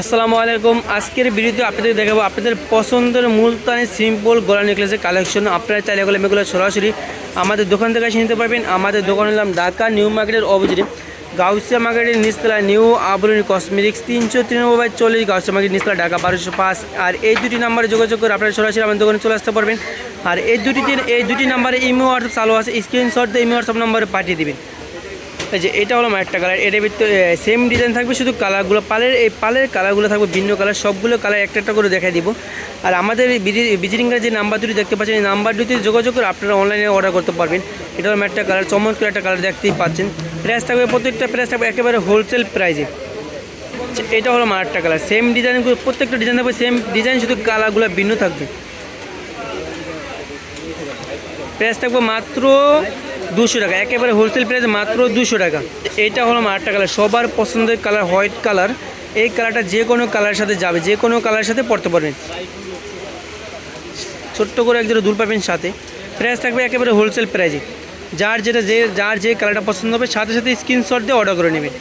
আসসালামু আলাইকুম। আজকের ভিডিওতে আপনাদের দেখাবো আপনাদের পছন্দের মুলতানি সিম্পল গলা নেকলেসের কালেকশন আপনারা চাইলে এগুলো এগুলো সরাসরি আমাদের দোকান থেকে এসে নিতে পারবেন। আমাদের দোকান হলাম ঢাকা নিউ মার্কেটের অপোজিটে। গাউসিয়া মার্কেটের নিচতলা নিউ আবরণী কসমেটিক্স তিনশো তিরানব্বই চল্লিশ গাউসিয়া মার্কেট নিচতলা ঢাকা বারোশো পাঁচ। আর এই দুটি নাম্বারে যোগাযোগ করে আপনারা সরাসরি আমাদের দোকানে চলে আসতে পারবেন। আর এই দুটি দিন, এই দুটি নাম্বারে ইমো, হোয়াটসঅ্যাপ চালু আছে। স্ক্রিনশট দিয়ে ইমো, হোয়াটসঅ্যাপ নাম্বারে পাঠিয়ে দেবেন। এই যে এটা হলো একটা কালার এটার ভিতরে সেম ডিজাইন থাকবে শুধু কালারগুলো পালের, এই পালের কালারগুলো থাকবে ভিন্ন কালার সবগুলো কালার একটা একটা করে দেখাই দিব। আর আমাদের এই ভিজিটিংয়ের যে নাম্বার দুটি দেখতে পাচ্ছেন, এই নাম্বার দুটি যোগাযোগ করে আপনারা অনলাইনে অর্ডার করতে পারবেন। এটা হলো একটা কালার চমৎকার একটা কালার দেখতেই পাচ্ছেন। প্রাইস থাকবে, প্রত্যেকটা প্রাইস থাকবে একেবারে হোলসেল প্রাইসে এটা হলো মারটা কালার সেম ডিজাইনগুলো প্রত্যেকটা ডিজাইন থাকবে সেম ডিজাইন শুধু কালারগুলো ভিন্ন থাকবে। প্রাইস থাকবে মাত্র দুশো টাকা। একেবারে হোলসেল প্রাইস মাত্র দুশো টাকা। এটা হলো আটটা কালার সবার পছন্দের কালার হোয়াইট কালার এই কালারটা যে কোনো কালারের সাথে যাবে, যে কোনো কালারের সাথে পড়তে পারবেন ছোট্ট করে একজোড়া দুল পাবেন সাথে। প্রাইস থাকবে একেবারে হোলসেল প্রাইজে যার যেটা যে, যার যে কালারটা পছন্দ হবে, সাথে সাথে স্ক্রিনশট দিয়ে অর্ডার করে নেবেন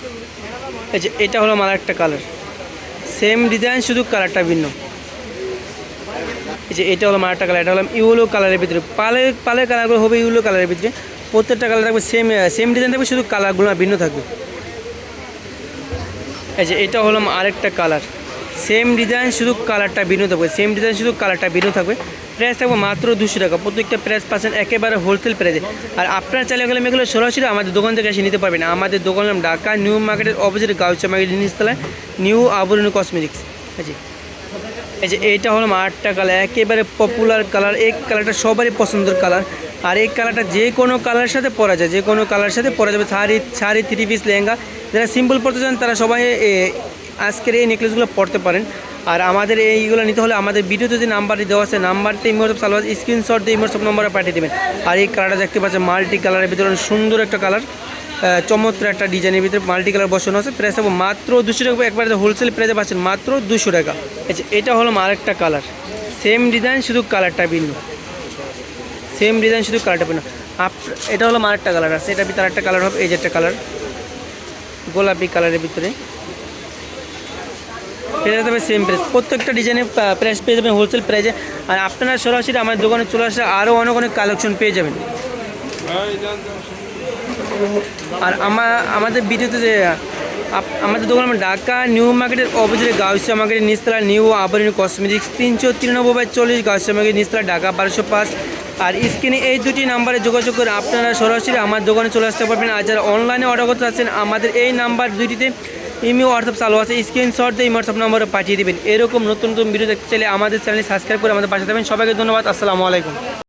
এটা হলো আমার একটা কালার সেম ডিজাইন শুধু কালারটা ভিন্ন। এই যে এটা হলো মারাটা কালার, এটা হলো ইউলো কালারের ভিতরে। পালের পালের কালারগুলো হবে ইউলো কালারের ভিতরে। প্রত্যেকটা কালার থাকবে সেম সেম ডিজাইন থাকবে, শুধু কালারগুলো ভিন্ন থাকবে। এই যে এটা হলো আরেকটা কালার। সেম ডিজাইন শুধু কালারটা ভিন্ন থাকবে। সেম ডিজাইন শুধু কালারটা ভিন্ন থাকবে। প্রাইস থাকবে মাত্র দুশো টাকা। প্রত্যেকটা প্রাইস পাচ্ছেন একেবারে হোলসেল প্রাইসে আর আপনার চাইলে গেলে এগুলো সরাসরি আমাদের দোকান থেকে এসে নিতে পারবেন। আমাদের দোকান নাম ঢাকা, নিউ মার্কেটের অপোজিট গাউচা মার্কেট নিচতলায় নিউ আবরণী কসমেটিক্স জি এই যে এইটা হলো আটটা কালার একেবারে পপুলার কালার এই কালারটা সবারই পছন্দের কালার আর এই কালারটা যে কোনো কালারের সাথে পরা যায়, যে কোনো কালারের সাথে পরা যাবে। শাড়ি শাড়ি থ্রি পিস লেহেঙ্গা, যারা সিম্পল পরতে চান, তারা সবাই আজকের এই নেকলেসগুলো পরতে পারেন। আর আমাদের এইগুলো নিতে হলে আমাদের ভিডিওতে যে নাম্বারটি দেওয়া আছে নাম্বারটি ইমোটপ সালোয়ার স্ক্রিনশট দিয়ে ইমোটপ নম্বরে পাঠিয়ে দেবেন। আর এই কালারটা দেখতে পাচ্ছেন মাল্টি কালারের ভিতরে সুন্দর একটা কালার চমৎকার একটা ডিজাইনের ভিতরে মাল্টি কালার বসানো আছে। প্রাইস হবে মাত্র দুশো টাকা। একবারে হোলসেল প্রাইসে পাচ্ছেন মাত্র দুশো টাকা। যে, এটা হলো আরেকটা কালার। সেম ডিজাইন শুধু কালারটা ভিন্ন। সেম ডিজাইন শুধু কালারটা ভিন্ন। আপ, এটা হলো আরেকটা কালার আছে। এটা ভিতরে একটা কালার হবে, এই যে একটা কালার। গোলাপি কালারের ভিতরে। পেয়ে যাবে সেম প্রাইস প্রত্যেকটা ডিজাইনের প্রাইস পেয়ে যাবেন হোলসেল প্রাইসে আর আপনারা সরাসরি আমাদের দোকানে চলে আসলে আরও অনেক অনেক কালেকশন পেয়ে যাবেন। আর আমার আমাদের ভিডিওতে যে আমাদের দোকান ঢাকা, নিউ মার্কেটের অপোজিটে গাউসিয়া মার্কেটের নিচতলা নিউ আবরণী কসমেটিক্স, তিনশো তিরানব্বই বাই চল্লিশ গাউসিয়া মার্কেট নিস্তলা ঢাকা বারোশো পাঁচ। আর স্ক্রিনে এই দুটি নাম্বারে যোগাযোগ করে আপনারা সরাসরি আমার দোকানে চলে আসতে পারবেন। আর যারা অনলাইনে অর্ডার করতে চাচ্ছেন, আমাদের এই নাম্বার দুটিতে ইমি হোয়াটসঅ্যাপ চালু আছে। স্ক্রিনশট দিয়ে হোয়াটসঅ্যাপ নম্বরে পাঠিয়ে দেবেন। এরকম নতুন নতুন ভিডিও দেখতে চাইলে আমাদের চ্যানেল সাবস্ক্রাইব করে আমাদের পাশে থাকবেন। সবাইকে ধন্যবাদ। আসসালামু আলাইকুম।